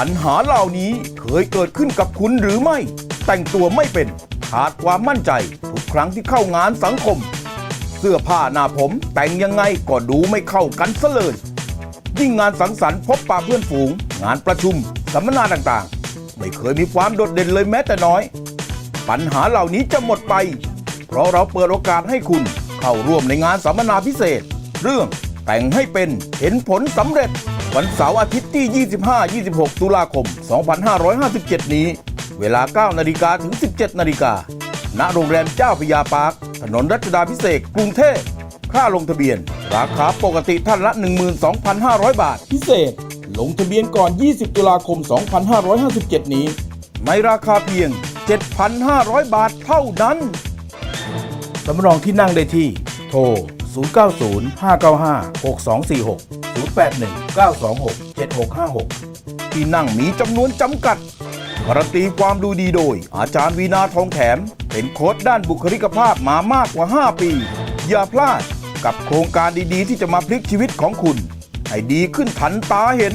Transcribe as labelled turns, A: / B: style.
A: ปัญหาเหล่านี้เคยเกิดขึ้นกับคุณหรือไม่ แต่งตัวไม่เป็น ขาดความมั่นใจ ทุกครั้งที่เข้างานสังคม เสื้อผ้าหน้าผมแต่งยังไงก็ดูไม่เข้ากันซะเลย ยิ่งงานสังสรรค์พบปะเพื่อนฝูง งานประชุม สัมมนาต่างๆ ไม่เคยมีความโดดเด่นเลยแม้แต่น้อย ปัญหาเหล่านี้จะหมดไป เพราะเราเปิดโอกาสให้คุณเข้าร่วมในงานสัมมนาพิเศษ เรื่องแต่งให้เป็นเห็นผลสำเร็จ วันเสาร์อาทิตย์ที่ 25-26 ตุลาคม 2557 นี้ เวลา 9 นาฬิกาถึง 17 นาฬิกา ณ โรงแรมเจ้าพยาปาร์ค ถนนรัชดาพิเศษกกรุงเทพ ค่าลงทะเบียน ราคาปกติท่านละ 12,500 บาท พิเศษ ลงทะเบียนก่อน 20 ตุลาคม 2557 นี้ ในราคาเพียง 7,500 บาทเท่านั้น สำรองที่นั่งได้ที่ โทร 090-595-6246 081-926-7656 ที่นั่งมีจำนวนจำกัดการันตีความดูดีโดย อาจารย์วีนาทองแถม เป็นโค้ดด้านบุคลิกภาพมามากกว่า 5 ปี อย่าพลาดกับโครงการดีๆ ที่จะมาพลิกชีวิตของคุณ ให้ดีขึ้นทันตาเห็น